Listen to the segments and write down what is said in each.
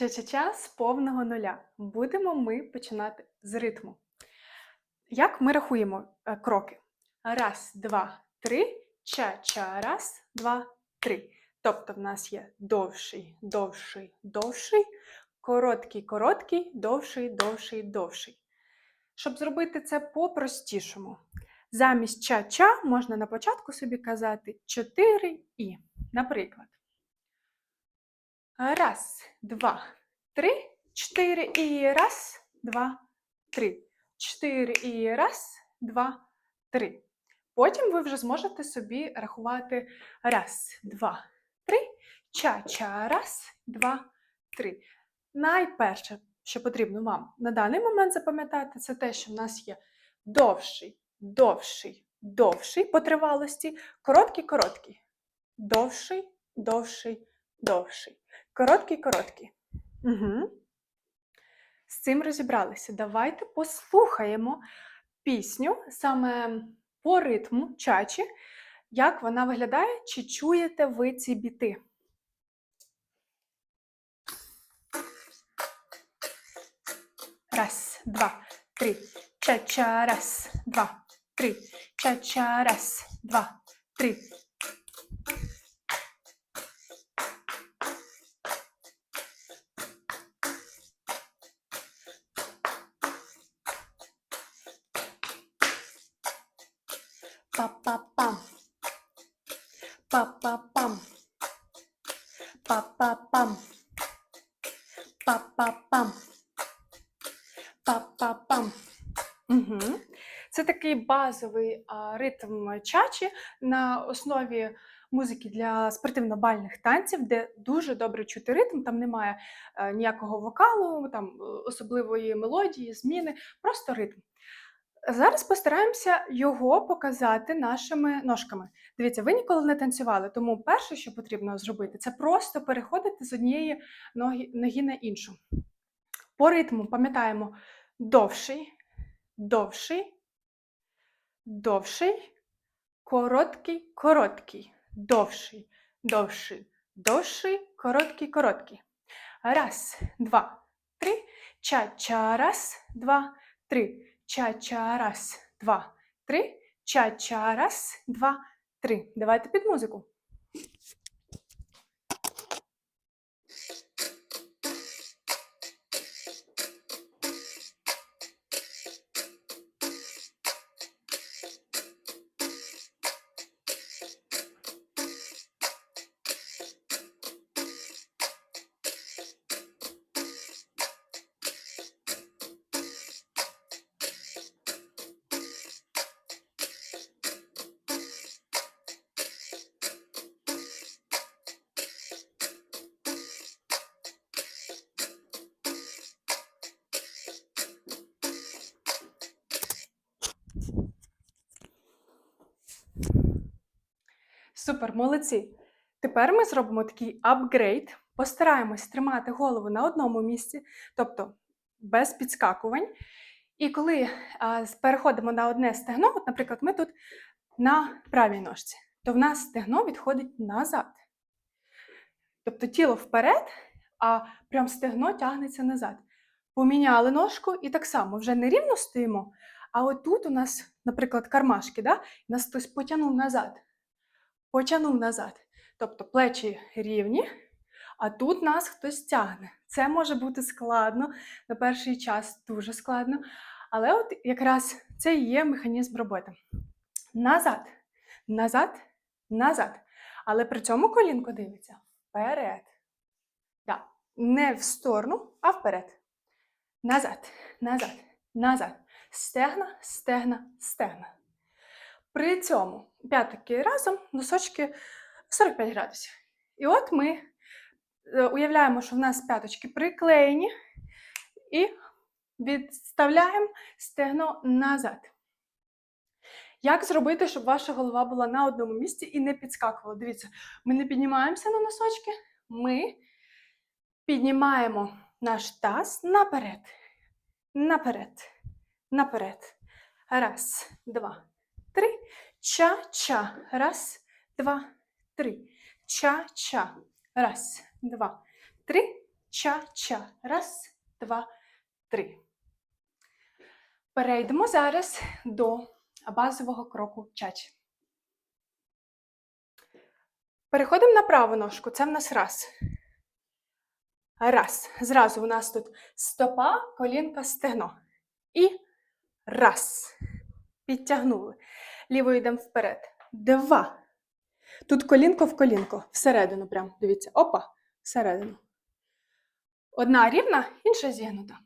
Ча-ча-ча з повного нуля. Будемо ми починати з ритму. Як ми рахуємо е, кроки? Раз, два, три. Ча-ча. Раз, два, три. Тобто в нас є довший, довший, довший, короткий, короткий, довший, довший, довший. Щоб зробити це по-простішому, замість ча-ча можна на початку собі казати 4 і. Наприклад. Раз, два, три, чотири і раз, два, три. Чотири і раз, два, три. Потім ви вже зможете собі рахувати раз, два, три, ча-ча, раз, два, три. Найперше, що потрібно вам на даний момент запам'ятати, це те, що в нас є довший, довший, довший по тривалості, короткий, короткий. Довший, довший, довший. Короткий, короткий. Угу. З цим розібралися. Давайте послухаємо пісню саме по ритму чачі, як вона виглядає, чи чуєте ви ці біти. Раз, два, три. Ча-ча, раз, два, три. Ча-ча, раз, два, три. Па-па-пам. Па-па-пам. Па-па-пам. Па-па-пам. Па-па-пам. Угу. Це такий базовий а, ритм чачі на основі музики для спортивно-бальних танців, де дуже добре чути ритм, там немає е, ніякого вокалу, там е, особливої мелодії, зміни, просто ритм. Зараз постараємося його показати нашими ножками. Дивіться, ви ніколи не танцювали, тому перше, що потрібно зробити, це просто переходити з однієї ноги, ноги на іншу. По ритму пам'ятаємо довший, довший, довший, короткий, короткий, довший, довший, довший, короткий, короткий. Раз, два, три. Ча-ча, раз, два, три. Ча-ча, раз, два, три. Ча-ча, раз, два, три. Давайте під музику. Супер, молодці. Тепер ми зробимо такий апгрейд. Постараємось тримати голову на одному місці, тобто без підскакувань. І коли а, переходимо на одне стегно, от, наприклад, ми тут на правій ножці, то в нас стегно відходить назад. Тобто тіло вперед, а прям стегно тягнеться назад. Поміняли ножку і так само вже не рівно стоїмо, а отут у нас, наприклад, кармашки, да? нас хтось потягнув назад потягнув назад. Тобто плечі рівні, а тут нас хтось тягне. Це може бути складно на перший час, дуже складно. Але от якраз це і є механізм роботи. Назад, назад, назад. Але при цьому колінко дивиться вперед. Да. Не в сторону, а вперед. Назад, назад, назад. Стегна, стегна, стегна. При цьому п'ятки разом, носочки в 45 градусів. І от ми е, уявляємо, що в нас п'яточки приклеєні, і відставляємо стегно назад. Як зробити, щоб ваша голова була на одному місці і не підскакувала? Дивіться, ми не піднімаємося на носочки, ми піднімаємо наш таз наперед, наперед, наперед. Раз, два, три. Ча-ча. Раз, два, три. Ча-ча. Раз, два, три. ча-ча. Раз, два, три. Перейдемо зараз до базового кроку чачі. Переходимо на праву ножку. Це в нас раз. Раз. Зразу у нас тут стопа, колінка, стегно. І раз. Підтягнули. Лівою йдемо вперед. Два. Тут колінко в колінко. Всередину прям. Дивіться. Опа. Всередину. Одна рівна, інша зігнута.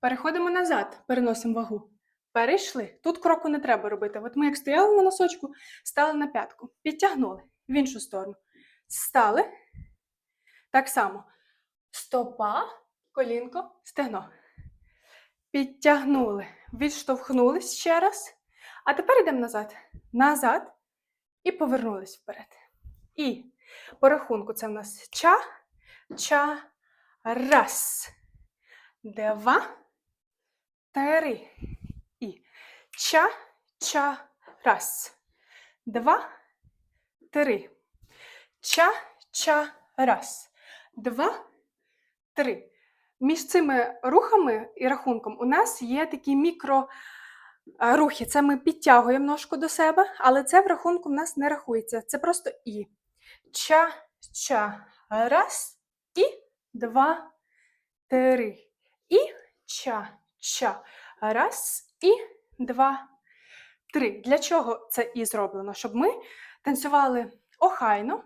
Переходимо назад, переносимо вагу. Перейшли. Тут кроку не треба робити. От ми як стояли на носочку, стали на п'ятку. Підтягнули в іншу сторону. Стали. Так само. Стопа, колінко, стегно. Підтягнули. Відштовхнулись ще раз. А тепер йдемо назад. Назад. І повернулись вперед. І по рахунку це в нас ча, ча, раз, два, три. І ча, ча, раз, два, три. Ча, ча, раз, два, три. Між цими рухами і рахунком у нас є такі мікро а, рухи. Це ми підтягуємо ножку до себе, але це в рахунку в нас не рахується. Це просто і. Ча, ча, раз, і два, три. І ча, ча, раз, і два, три. Для чого це і зроблено? Щоб ми танцювали охайно,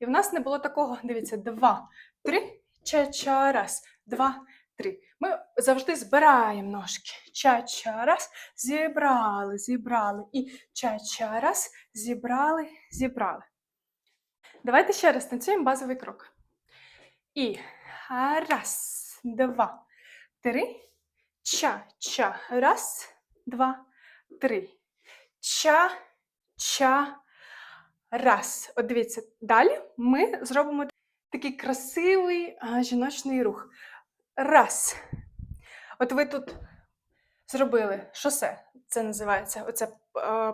і в нас не було такого, дивіться, два, три, ча-ча, раз, два, три. Ми завжди збираємо ножки. Ча-ча, раз, зібрали, зібрали. І ча-ча, раз, зібрали, зібрали. Давайте ще раз танцюємо базовий крок. І раз, два, три. Ча-ча, раз, два, три. Ча-ча, раз. От дивіться, далі ми зробимо такий красивий жіночний рух. Раз. От ви тут зробили шосе, це називається оця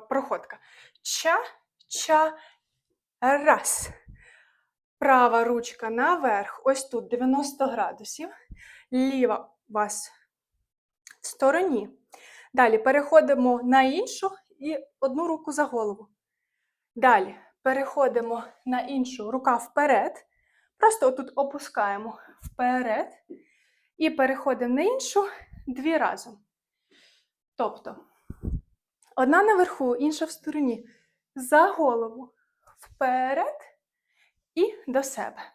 проходка. Ча-ча, раз. Права ручка наверх, ось тут 90 градусів. Ліва у вас в стороні. Далі переходимо на іншу і одну руку за голову. Далі переходимо на іншу рука вперед. Просто отут опускаємо вперед. І переходимо на іншу дві разом. Тобто, одна наверху, інша в стороні. За голову вперед і до себе.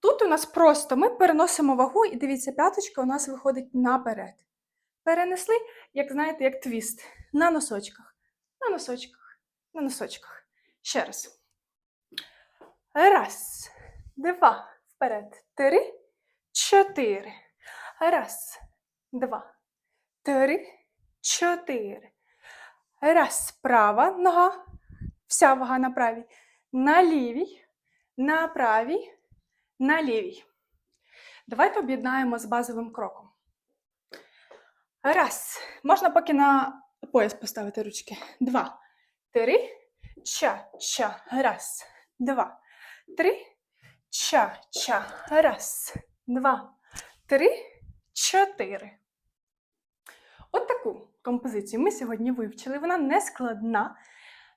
Тут у нас просто ми переносимо вагу, і дивіться, п'яточка у нас виходить наперед. Перенесли, як знаєте, як твіст. На носочках, на носочках, на носочках. Ще раз. Раз, два, вперед. Три, чотири. Раз, два, три, чотири. Раз, права нога. Вся вага на правій. На лівій, на правій, на лівій. Давайте об'єднаємо з базовим кроком. Раз. Можна поки на пояс поставити ручки. Два. Три. Ча-ча. Раз. Два. Три. Ча-ча. Раз. Два. Три. Чотири. От таку композицію ми сьогодні вивчили. Вона не складна.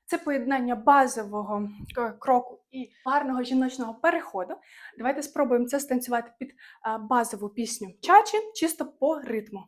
Це поєднання базового е, кроку і гарного жіночного переходу. Давайте спробуємо це станцювати під е, базову пісню чачі, чисто по ритму.